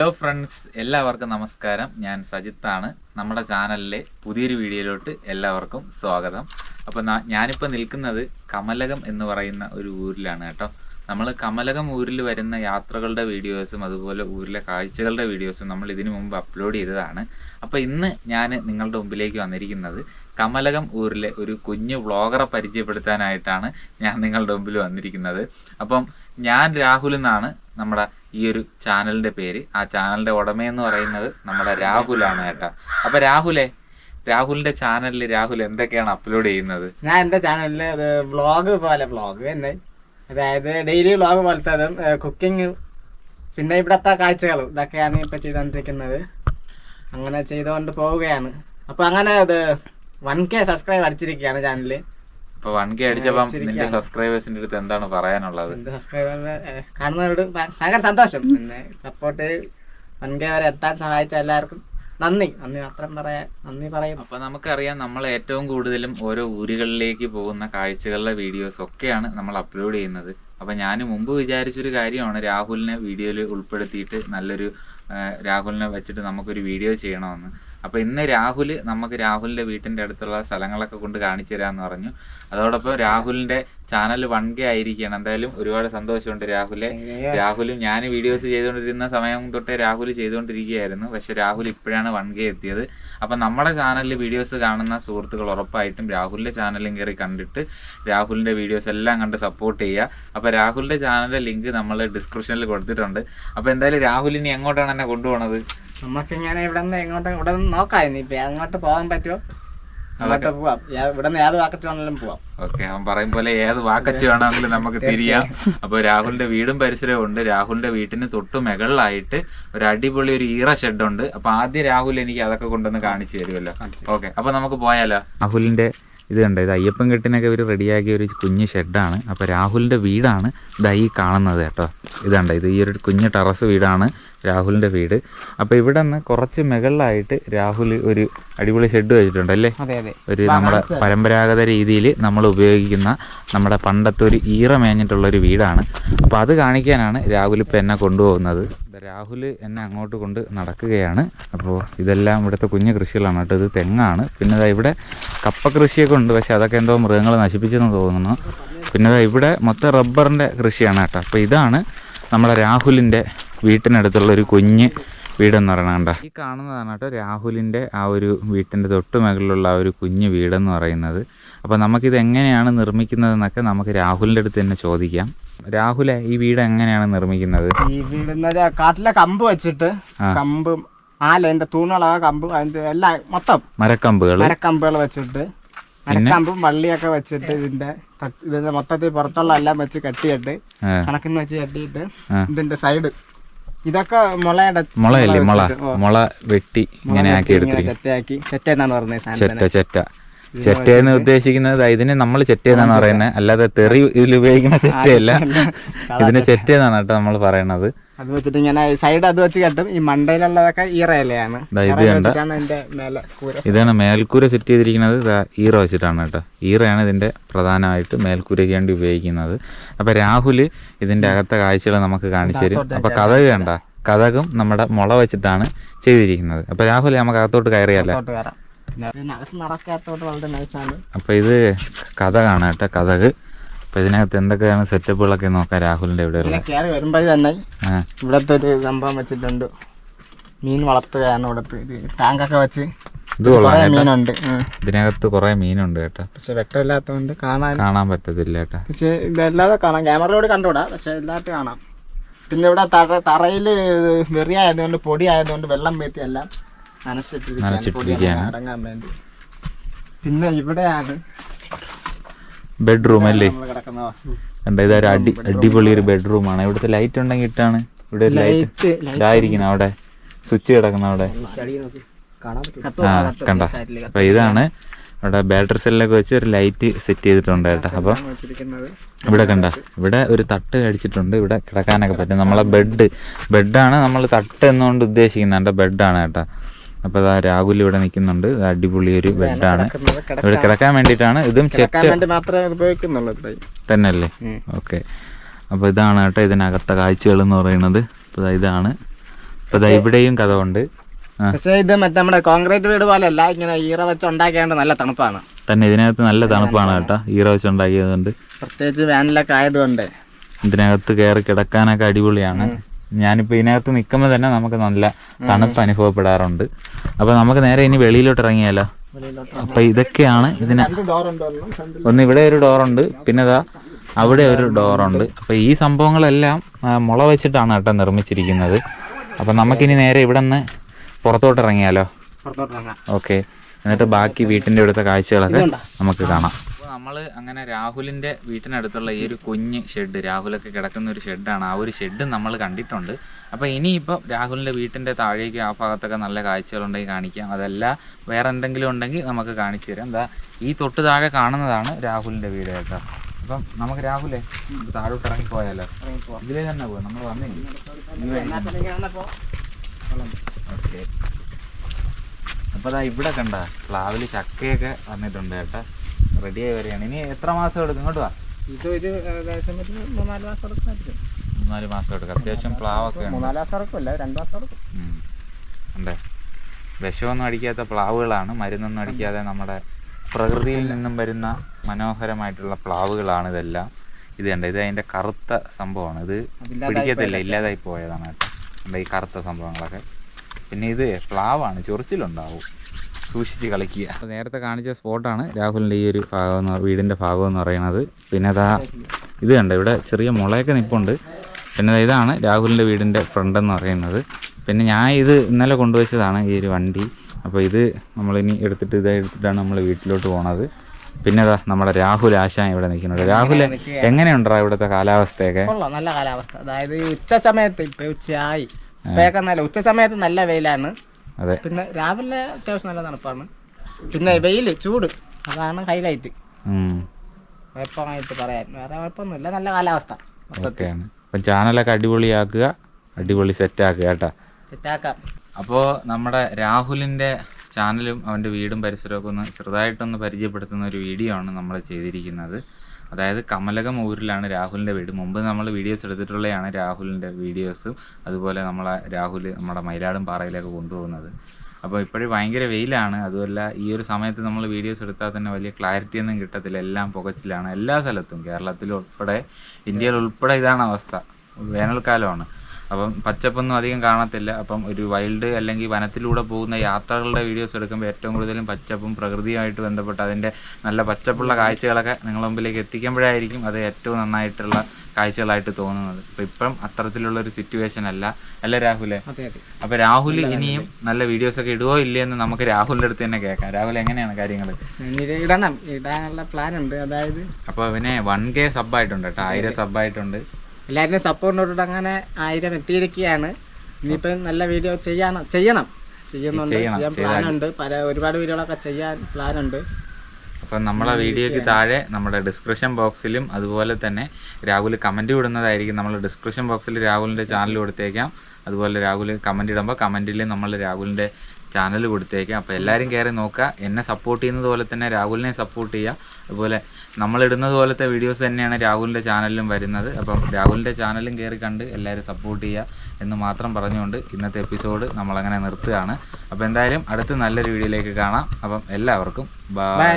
Hello friends എല്ലാവർക്കും നമസ്കാരം. ഞാൻ സജിത്താണ്. നമ്മുടെ ചാനലിലെ പുതിയൊരു വീഡിയോയിലോട്ട് എല്ലാവർക്കും സ്വാഗതം. അപ്പോൾ ഞാനിപ്പോൾ നിൽക്കുന്നത് കമലകം എന്ന് പറയുന്ന ഒരു ഊരിലാണ് കേട്ടോ. നമ്മൾ കമലകം ഊരിൽ വരുന്ന യാത്രകളുടെ വീഡിയോസും അതുപോലെ ഊരിലെ കാഴ്ചകളുടെ വീഡിയോസും നമ്മൾ ഇതിനു മുമ്പ് അപ്ലോഡ് ചെയ്തതാണ്. അപ്പോൾ ഇന്ന് ഞാൻ നിങ്ങളുടെ മുമ്പിലേക്ക് വന്നിരിക്കുന്നത് കമലകം ഊരിലെ ഒരു കുഞ്ഞു വ്ളോഗറെ പരിചയപ്പെടുത്താനായിട്ടാണ് ഞാൻ നിങ്ങളുടെ മുമ്പിൽ വന്നിരിക്കുന്നത്. അപ്പം ഞാൻ രാഹുൽ എന്നാണ് നമ്മുടെ ഈ ഒരു ചാനലിന്റെ പേര്. ആ ചാനലിന്റെ ഉടമയെന്ന് പറയുന്നത് നമ്മുടെ രാഹുലാണ് കേട്ടോ അപ്പൊ രാഹുലേ രാഹുലിന്റെ ചാനലിൽ രാഹുൽ എന്തൊക്കെയാണ് അപ്ലോഡ് ചെയ്യുന്നത്? ഞാൻ എന്റെ ചാനലിൽ അത് വ്ളോഗ് പോലെ വ്ളോഗ് തന്നെ. അതായത് ഡെയിലി വ്ളോഗ് പോലത്തെ അതും കുക്കിംഗ് പിന്നെ ഇവിടത്തെ കാഴ്ചകളും ഇതൊക്കെയാണ് ഇപ്പൊ ചെയ്തുകൊണ്ടിരിക്കുന്നത് അങ്ങനെ ചെയ്തുകൊണ്ട് പോവുകയാണ്. അപ്പൊ അങ്ങനെ അത് വൺ കെ സബ്സ്ക്രൈബ് അടിച്ചിരിക്കുകയാണ് ചാനലിൽ. അപ്പൊ വൺ കെ അടിച്ചപ്പം നിന്റെ. സബ്സ്ക്രൈബേഴ്സിന്റെ അടുത്ത് എന്താണ് പറയാനുള്ളത്? കാണുന്നവരോട് ഭയങ്കര സന്തോഷം. പിന്നെ സപ്പോർട്ട് വൺ കെ വരെ എത്താൻ സഹായിച്ച എല്ലാവർക്കും നന്ദി. നന്ദി മാത്രം പറയാൻ നന്ദി പറയുന്നു. അപ്പൊ നമുക്കറിയാം നമ്മൾ ഏറ്റവും കൂടുതലും ഓരോ ഊരുകളിലേക്ക് പോകുന്ന കാഴ്ചകളുടെ വീഡിയോസ് ഒക്കെയാണ് നമ്മൾ അപ്ലോഡ് ചെയ്യുന്നത്. അപ്പൊ ഞാൻ മുമ്പ് വിചാരിച്ചൊരു കാര്യമാണ് രാഹുലിനെ വീഡിയോയിൽ ഉൾപ്പെടുത്തിയിട്ട് നല്ലൊരു രാഹുലിനെ വെച്ചിട്ട് നമുക്കൊരു വീഡിയോ ചെയ്യണമെന്ന്. അപ്പൊ ഇന്ന് രാഹുൽ നമുക്ക് രാഹുലിന്റെ വീട്ടിന്റെ അടുത്തുള്ള സ്ഥലങ്ങളൊക്കെ കൊണ്ട് കാണിച്ചു തരാന്ന് പറഞ്ഞു. അതോടൊപ്പം രാഹുലിന്റെ ചാനൽ വൺ കെ ആയിരിക്കുകയാണ്. എന്തായാലും ഒരുപാട് സന്തോഷമുണ്ട് രാഹുലെ. രാഹുലും ഞാൻ വീഡിയോസ് ചെയ്തുകൊണ്ടിരുന്ന സമയം തൊട്ടേ രാഹുൽ ചെയ്തുകൊണ്ടിരിക്കുകയായിരുന്നു. പക്ഷെ രാഹുൽ ഇപ്പോഴാണ് വൺ കെ എത്തിയത്. അപ്പം നമ്മുടെ ചാനലിൽ വീഡിയോസ് കാണുന്ന സുഹൃത്തുക്കൾ ഉറപ്പായിട്ടും രാഹുലിന്റെ ചാനലും കയറി കണ്ടിട്ട് രാഹുലിന്റെ വീഡിയോസ് എല്ലാം കണ്ട് സപ്പോർട്ട് ചെയ്യുക. അപ്പോൾ രാഹുലിന്റെ ചാനലിന്റെ ലിങ്ക് നമ്മൾ ഡിസ്ക്രിപ്ഷനിൽ കൊടുത്തിട്ടുണ്ട്. അപ്പോൾ എന്തായാലും രാഹുൽ ഇനി എങ്ങോട്ടാണ് എന്നെ കൊണ്ടുപോണത്? നമുക്കിങ്ങനെ ഇവിടെ നിന്ന് എങ്ങോട്ടും ഇവിടെ നിന്ന് നോക്കാം ഇനിയിപ്പോ അങ്ങോട്ട് പോകാൻ പറ്റുമോ? അങ്ങോട്ട് പോവാം. ഇവിടെ നിന്ന് ഏത് വാക്കറ്റ് വേണമെങ്കിലും പോവാം. ഓക്കെ അവൻ പറയും പോലെ ഏത് വാക്കച്ച് വേണമെങ്കിലും നമുക്ക് തിരിയാം. അപ്പോൾ രാഹുലിന്റെ വീടും പരിസരവും ഉണ്ട് രാഹുലിന്റെ വീട്ടിന് തൊട്ട് മുകളിലായിട്ട് ഒരു അടിപൊളി ഒരു ഈറ ഷെഡ് ഉണ്ട് അപ്പൊ ആദ്യം രാഹുൽ എനിക്ക് അതൊക്കെ കൊണ്ടുവന്ന് കാണിച്ചു തരുമല്ലോ. ഓക്കെ അപ്പൊ നമുക്ക് പോയാലോ? രാഹുലിന്റെ ഇത് കണ്ടോ ഇത് അയ്യപ്പൻ കെട്ടിനൊക്കെ ഇവർ റെഡിയാക്കിയ ഒരു കുഞ്ഞ് ഷെഡാണ്. അപ്പോൾ രാഹുലിന്റെ വീടാണ് ഇതാ ഈ കാണുന്നത് കേട്ടോ. ഇത് കണ്ട ഇത് ഈ ഒരു കുഞ്ഞ് ടെറസ് വീടാണ് രാഹുലിന്റെ വീട്. അപ്പോൾ ഇവിടെ നിന്ന് കുറച്ച് മുകളിലായിട്ട് രാഹുൽ ഒരു അടിപൊളി ഷെഡ് വെച്ചിട്ടുണ്ട് അല്ലേ? ഒരു നമ്മുടെ പരമ്പരാഗത രീതിയിൽ നമ്മൾ ഉപയോഗിക്കുന്ന നമ്മുടെ പണ്ടത്തെ ഒരു ഈറ മേഞ്ഞിട്ടുള്ള ഒരു വീടാണ്. അപ്പോൾ അത് കാണിക്കാനാണ് രാഹുൽ ഇപ്പം എന്നെ കൊണ്ടുപോകുന്നത്. രാഹുൽ എന്നെ അങ്ങോട്ട് കൊണ്ട് നടക്കുകയാണ്. അപ്പോൾ ഇതെല്ലാം ഇവിടുത്തെ കുഞ്ഞു കൃഷികളാണ് കേട്ടോ. ഇത് തെങ്ങാണ്. പിന്നെ ദാ ഇവിടെ കപ്പ കൃഷിയൊക്കെ ഉണ്ട്. പക്ഷേ അതൊക്കെ എന്തോ മൃഗങ്ങളെ നശിപ്പിച്ചെന്ന് തോന്നുന്നു. പിന്നെ ഇവിടെ മൊത്തം റബ്ബറിന്റെ കൃഷിയാണ് കേട്ടോ. അപ്പോൾ ഇതാണ് നമ്മുടെ രാഹുലിന്റെ വീട്ടിനടുത്തുള്ള ഒരു കുഞ്ഞ് വീടെന്ന് പറയണ കണ്ട. ഈ കാണുന്നതാണ് കേട്ടോ രാഹുലിന്റെ ആ ഒരു വീട്ടിന്റെ തൊട്ട് മുകളിലുള്ള ആ ഒരു കുഞ്ഞു വീടെന്ന് പറയുന്നത്. അപ്പോൾ നമുക്കിത് എങ്ങനെയാണ് നിർമ്മിക്കുന്നതെന്നൊക്കെ നമുക്ക് രാഹുലിന്റെ അടുത്ത് തന്നെ ചോദിക്കാം. രാഹുലെ ഈ വീട് എങ്ങനെയാണ് നിർമ്മിക്കുന്നത്? ഈ വീട് കാട്ടിലെ കമ്പ് വെച്ചിട്ട് കമ്പ് ആല എന്റെ തൂണുകളാ കമ്പ് അതിന്റെ എല്ലാം മൊത്തം മരക്കമ്പുകൾ മരക്കമ്പുകൾ വെച്ചിട്ട് മരക്കമ്പും വള്ളിയൊക്കെ വെച്ചിട്ട് ഇതിന്റെ ഇതിന്റെ മൊത്തത്തിൽ പുറത്തുള്ള എല്ലാം വെച്ച് കെട്ടിയിട്ട്. കണക്കിന് വെച്ച് കെട്ടിയിട്ട് ഇതിന്റെ സൈഡ് ഇതൊക്കെ മുളയുടെ മുളയല്ലേ മുള മുള വെട്ടി ഇങ്ങനെ ആക്കി എടുത്തിരിക്കും ചെറ്റയാക്കി ചെറ്റ എന്നാണ് പറഞ്ഞത് ചെറ്റ ചെറ്റ എന്ന് ഉദ്ദേശിക്കുന്നത് ഇതിന് നമ്മൾ ചെറ്റ എന്നാണ് പറയുന്നത്. അല്ലാതെ തെറി ഇതിൽ ഉപയോഗിക്കുന്ന ചെറ്റയല്ല ഇതിന് ചെറ്റ എന്നാണ് കേട്ടോ നമ്മൾ പറയണത്. അത് വെച്ചിട്ട് ഞാൻ സൈഡ് അത് വെച്ച് കെട്ടും. ഈ മണ്ടയിലുള്ളതൊക്കെ ഈറയിലയാണ് കൂര ഇതാണ് മേൽക്കൂര സെറ്റ് ചെയ്തിരിക്കുന്നത്. ഈറ വെച്ചിട്ടാണ് കേട്ടോ. ഈറയാണ് ഇതിന്റെ പ്രധാനമായിട്ട് മേൽക്കൂരയ്ക്ക് വേണ്ടി ഉപയോഗിക്കുന്നത്. അപ്പൊ രാഹുൽ ഇതിന്റെ അകത്തെ കാഴ്ചകൾ നമുക്ക് കാണിച്ചു തരും. അപ്പൊ കഥക് കണ്ട. കഥകും നമ്മുടെ മുള വെച്ചിട്ടാണ് ചെയ്തിരിക്കുന്നത്. അപ്പൊ രാഹുൽ നമുക്ക് അകത്തോട്ട് കയറിയല്ലേ? അകത്തോട്ട് കയറാം. പിന്നെ അതിനകത്ത് നടക്കാത്തോട്ട് വളരെ നൈസാണ് അപ്പൊ ഇത് കഥകാണ് കേട്ടോ. കഥക് അപ്പൊ ഇതിനകത്ത് എന്തൊക്കെയാണ് സെറ്റപ്പുകളൊക്കെ നോക്കാം? രാഹുലിന്റെ ഇവിടെ ഉള്ള ഇങ്ങനെ കയറി വരുമ്പോൾ തന്നെ ഇവിടത്തെ ഒരു സംഭവം വെച്ചിട്ടുണ്ട്. മീൻ വളർത്തുകയാണ് ഇവിടുത്തെ ടാങ്കൊക്കെ വെച്ച് മീനുണ്ട്. ഇതിനകത്ത് കുറെ മീനുണ്ട് കേട്ടോ. പക്ഷെ വെട്ടമില്ലാത്തതുകൊണ്ട് കാണാൻ കാണാൻ പറ്റത്തില്ല കേട്ടോ. പക്ഷെ ഇതല്ലാതെ കാണാം. ക്യാമറയോട് കണ്ടുകൂടാ പക്ഷെ എല്ലാത്തും കാണാം. പിന്നെ ഇവിടെ തറ തറയിൽ വെറി ആയതുകൊണ്ട് പൊടി ആയതുകൊണ്ട് വെള്ളം വീത്തി എല്ലാം നനച്ചിട്ടിരിക്കുകയാണ്. അടങ്ങാൻ വേണ്ടി. പിന്നെ ഇവിടെയാണ് ബെഡ്റൂം അല്ലേ? കണ്ട ഇതൊരു അടി അടിപൊളി ഒരു ബെഡ്റൂമാണ് ഇവിടുത്തെ ലൈറ്റ് ഉണ്ടെങ്കിൽ ഇട്ടാണ്. ഇവിടെ ഒരു ലൈറ്റ് ഇതായിരിക്കണം അവിടെ. സ്വിച്ച് കിടക്കുന്ന അവിടെ. ആ കണ്ട? അപ്പൊ ഇതാണ് അവിടെ ബാറ്ററി സെല്ലൊക്കെ വെച്ച് ഒരു ലൈറ്റ് സെറ്റ് ചെയ്തിട്ടുണ്ട് കേട്ടോ. അപ്പൊ ഇവിടെ കണ്ട? ഇവിടെ ഒരു തട്ട് കഴിച്ചിട്ടുണ്ട് ഇവിടെ കിടക്കാനൊക്കെ പറ്റും. നമ്മളെ ബെഡ് ബെഡാണ് നമ്മൾ തട്ട് എന്നുകൊണ്ട് ഉദ്ദേശിക്കുന്നത്. ബെഡാണ് കേട്ടോ. അപ്പൊ ഇതാ രാഹുൽ ഇവിടെ നിൽക്കുന്നുണ്ട്. അടിപൊളി ഒരു ബെഡാണ് ഇവിടെ കിടക്കാൻ വേണ്ടിയിട്ടാണ്. ഇതും ചെറ്റ് മാത്രമേ ഉപയോഗിക്കുന്നുള്ളൂ തന്നെയല്ലേ? ഓക്കെ. അപ്പോൾ ഇതാണ് കേട്ടോ ഇതിനകത്തെ കാഴ്ചകൾ എന്ന് പറയുന്നത്. അപ്പോൾ ഇതാണ്. ഇപ്പൊ ദാ ഇവിടെയും കഥ ഉണ്ട് പക്ഷേ ഇത് മറ്റേ നമ്മുടെ കോൺക്രീറ്റ് വീട് പോലെയല്ല. ഇങ്ങനെ ഈറ വെച്ച് ഉണ്ടാക്കിയാണ്ട് നല്ല തണുപ്പാണ്. തന്നെ ഇതിനകത്ത് നല്ല തണുപ്പാണ് കേട്ടോ. ഈറ വെച്ച് ഉണ്ടാക്കിയതുകൊണ്ട്. പ്രത്യേകിച്ച് വേനലൊക്കെ ആയതുകൊണ്ട്. ഇതിനകത്ത് കയറി കിടക്കാനൊക്കെ അടിപൊളിയാണ്. ഞാനിപ്പോൾ ഇതിനകത്ത് നിൽക്കുമ്പോൾ തന്നെ നമുക്ക് നല്ല തണുപ്പ് അനുഭവപ്പെടാറുണ്ട്. അപ്പോൾ നമുക്ക് നേരെ ഇനി വെളിയിലോട്ട് ഇറങ്ങിയാലോ? അപ്പോൾ ഇതൊക്കെയാണ് ഇതിന് ഒന്നും ഇവിടെ ഒരു ഡോറുണ്ട് പിന്നെ ദാ അവിടെ ഒരു ഡോറുണ്ട് അപ്പോൾ ഈ സംഭവങ്ങളെല്ലാം മുള വെച്ചിട്ടാണ് കേട്ടോ നിർമ്മിച്ചിരിക്കുന്നത്. അപ്പോൾ നമുക്കിനി നേരെ ഇവിടെ നിന്ന് പുറത്തോട്ട് ഇറങ്ങിയാലോ ഓക്കെ. എന്നിട്ട് ബാക്കി വീട്ടിന്റെ ഇവിടുത്തെ കാഴ്ചകളൊക്കെ നമുക്ക് കാണാം. നമ്മൾ അങ്ങനെ രാഹുലിന്റെ വീട്ടിനടുത്തുള്ള ഈ ഒരു കുഞ്ഞ് ഷെഡ് രാഹുലൊക്കെ കിടക്കുന്ന ഒരു ഷെഡാണ് ആ ഒരു ഷെഡ് നമ്മൾ കണ്ടിട്ടുണ്ട്. അപ്പോൾ ഇനിയിപ്പോൾ രാഹുലിന്റെ വീട്ടിന്റെ താഴേക്ക് ആ ഭാഗത്തൊക്കെ നല്ല കാഴ്ചകളുണ്ടെങ്കിൽ കാണിക്കാം. അതല്ല വേറെ എന്തെങ്കിലും ഉണ്ടെങ്കിൽ നമുക്ക് കാണിച്ചു തരാം. എന്താ ഈ തൊട്ട് താഴെ കാണുന്നതാണ് രാഹുലിന്റെ വീട് കേട്ടോ. അപ്പം നമുക്ക് രാഹുലേ താഴോട്ട് ഇറങ്ങി പോയാലോ? ഇതിലേ തന്നെ പോകും നമ്മൾ വന്നേ ഓക്കെ. അപ്പോൾ അതാ ഇവിടെ കണ്ട പ്ലാവിൽ ചക്കയൊക്കെ വന്നിട്ടുണ്ട് കേട്ടോ. റെഡിയായി വരികയാണ് ഇനി എത്ര മാസം എടുക്കും? ഇങ്ങോട്ട് വാ. ഇത് ഒരു ഏകദേശം ഒരു മൂന്നാൽ മാസം എടുക്കും മൂന്നാൽ മാസം എടുക്കും. അത്യാവശ്യം പ്ലാവൊക്കെ മൂന്നാൽ മാസം എടുക്കില്ല രണ്ട് മാസം എടുക്കും. അതെ വിഷമൊന്നും അടിക്കാത്ത പ്ലാവുകളാണ്. മരുന്നൊന്നും അടിക്കാതെ നമ്മുടെ പ്രകൃതിയിൽ നിന്നും വരുന്ന മനോഹരമായിട്ടുള്ള പ്ലാവുകളാണ് ഇതെല്ലാം. ഇത് കണ്ട? ഇത് അതിന്റെ കറുത്ത സംഭവമാണ്. ഇത് പിടിക്കത്തില്ല. ഇല്ലാതായി പോയതാണ് കേട്ടോ. ഈ കറുത്ത സംഭവങ്ങളൊക്കെ. പിന്നെ ഇത് പ്ലാവാണ്. ചൊറിച്ചിലുണ്ടാവും. സൂക്ഷിച്ച് കളിക്കുക. നേരത്തെ കാണിച്ച സ്പോട്ടാണ് രാഹുലിന്റെ ഈ ഒരു ഭാഗം എന്ന് വീടിന്റെ ഭാഗം എന്ന് പറയുന്നത്. പിന്നെ അതാ ഇത് കണ്ട ഇവിടെ ചെറിയ മുളയൊക്കെ നിൽപ്പുണ്ട് പിന്നെ ഇതാണ് രാഹുലിന്റെ വീടിന്റെ ഫ്രണ്ട് എന്ന് പറയുന്നത്. പിന്നെ ഞാൻ ഇത് ഇന്നലെ കൊണ്ടുവച്ചതാണ് ഈ ഒരു വണ്ടി. അപ്പോൾ ഇത് നമ്മളിനി എടുത്തിട്ട് ഇത് എടുത്തിട്ടാണ് നമ്മൾ വീട്ടിലോട്ട് പോണത്. പിന്നെ അതാ നമ്മുടെ രാഹുൽ ആശാൻ ഇവിടെ നിൽക്കുന്നുണ്ട്. രാഹുൽ എങ്ങനെയുണ്ടാ ഇവിടുത്തെ കാലാവസ്ഥയൊക്കെ? കൊള്ളാം നല്ല കാലാവസ്ഥ. അതായത് ഉച്ച സമയത്ത് ഇപ്പൊ ഉച്ചയായി. ഉച്ച സമയത്ത് നല്ല വെയിലാണ്. അതെ. പിന്നെ രാവിലെ അത്യാവശ്യം നല്ല തണുപ്പാണ്. പിന്നെ വെയിൽ ചൂട്. അതാണ് ഹൈലൈറ്റ് ഉം. കുഴപ്പമായിട്ട് പറയാൻ. വേറെ കുഴപ്പമൊന്നുമില്ല നല്ല കാലാവസ്ഥ. ഓക്കെയാണ്. അപ്പം ചാനലൊക്കെ അടിപൊളിയാക്കുക അടിപൊളി സെറ്റാക്കുക കേട്ടോ. സെറ്റാക്കാം അപ്പോൾ നമ്മുടെ രാഹുലിന്റെ ചാനലും അവന്റെ വീടും പരിസരവും പരിസരമൊക്കെ ഒന്ന് ചെറുതായിട്ടൊന്ന് പരിചയപ്പെടുത്തുന്ന ഒരു വീഡിയോ ആണ് നമ്മൾ ചെയ്തിരിക്കുന്നത്. അതായത് കമലകം ഊരിലാണ് രാഹുലിന്റെ വീട്. മുമ്പ് നമ്മൾ വീഡിയോസ് എടുത്തിട്ടുള്ളതാണ് രാഹുലിന്റെ വീഡിയോസും അതുപോലെ നമ്മളെ രാഹുൽ നമ്മുടെ മയിലാടും പാറയിലൊക്കെ കൊണ്ടുപോകുന്നത്. അപ്പോൾ ഇപ്പോഴും ഭയങ്കര വെയിലാണ്. അതുമല്ല ഈ ഒരു സമയത്ത് നമ്മൾ വീഡിയോസ് എടുത്താൽ തന്നെ വലിയ ക്ലാരിറ്റി ഒന്നും കിട്ടത്തില്ല. എല്ലാം പുകച്ചിലാണ്. എല്ലാ സ്ഥലത്തും. കേരളത്തിൽ ഉൾപ്പെടെ ഇന്ത്യയിൽ ഉൾപ്പെടെ ഇതാണ് അവസ്ഥ. വേനൽക്കാലമാണ്. അപ്പം പച്ചപ്പൊന്നും അധികം കാണത്തില്ല. അപ്പം ഒരു വൈൽഡ് അല്ലെങ്കിൽ വനത്തിലൂടെ പോകുന്ന യാത്രകളുടെ വീഡിയോസ് എടുക്കുമ്പോൾ ഏറ്റവും കൂടുതലും പച്ചപ്പും പ്രകൃതിയുമായിട്ട് ബന്ധപ്പെട്ട് അതിന്റെ നല്ല പച്ചപ്പുള്ള കാഴ്ചകളൊക്കെ നിങ്ങളുടെ മുമ്പിലേക്ക് എത്തിക്കുമ്പോഴായിരിക്കും അത് ഏറ്റവും നന്നായിട്ടുള്ള കാഴ്ചകളായിട്ട് തോന്നുന്നത്. ഇപ്പം ഇപ്പം അത്തരത്തിലുള്ള ഒരു സിറ്റുവേഷൻ അല്ല. അല്ല രാഹുലെ? അപ്പം രാഹുൽ ഇനിയും നല്ല വീഡിയോസ് ഒക്കെ ഇടുവോ ഇല്ലേ എന്ന് നമുക്ക് രാഹുലിന്റെ അടുത്ത് തന്നെ കേൾക്കാം. രാഹുൽ എങ്ങനെയാണ് കാര്യങ്ങൾ ഇടണം. ഇടാനുള്ള പ്ലാൻ ഉണ്ട്. അതായത് അപ്പോൾ അവനെ വൺ കെ സബ് ആയിട്ടുണ്ട് കേട്ടോ. ആയിരം സബ്ബായിട്ടുണ്ട് എല്ലാവരുടെയും സപ്പോർട്ടിനോട് അങ്ങനെ ആയിരം എത്തിയിരിക്കുകയാണ്. ഇനിയിപ്പം നല്ല വീഡിയോ ചെയ്യണം ചെയ്യണം. ചെയ്യുന്നുണ്ട്. ചെയ്യാൻ പ്ലാനുണ്ട്. പല ഒരുപാട് വീഡിയോകളൊക്കെ ചെയ്യാൻ പ്ലാനുണ്ട്. അപ്പം നമ്മളെ വീഡിയോയ്ക്ക് താഴെ നമ്മുടെ ഡിസ്ക്രിപ്ഷൻ ബോക്സിലും അതുപോലെ തന്നെ രാഹുൽ കമന്റ് വിടുന്നതായിരിക്കും നമ്മൾ ഡിസ്ക്രിപ്ഷൻ ബോക്സിൽ രാഹുലിന്റെ ചാനൽ കൊടുത്തേക്കാം. അതുപോലെ രാഹുൽ കമന്റ് ഇടുമ്പോൾ കമന്റിൽ നമ്മൾ രാഹുലിന്റെ ചാനൽ കൊടുത്തേക്കാം. അപ്പോൾ എല്ലാവരും കയറി നോക്കുക. എന്നെ സപ്പോർട്ട് ചെയ്യുന്നത് പോലെ തന്നെ രാഹുലിനെ സപ്പോർട്ട് ചെയ്യുക. അതുപോലെ നമ്മളിടുന്നത് പോലത്തെ വീഡിയോസ് തന്നെയാണ് രാഹുലിന്റെ ചാനലിലും വരുന്നത്. അപ്പം രാഹുലിന്റെ ചാനലും കയറി കണ്ട് എല്ലാവരും സപ്പോർട്ട് ചെയ്യുക എന്ന് മാത്രം പറഞ്ഞുകൊണ്ട് ഇന്നത്തെ എപ്പിസോഡ് നമ്മളങ്ങനെ നിർത്തുകയാണ്. അപ്പോൾ എന്തായാലും അടുത്ത നല്ലൊരു വീഡിയോയിലേക്ക് കാണാം. അപ്പം എല്ലാവർക്കും ബൈ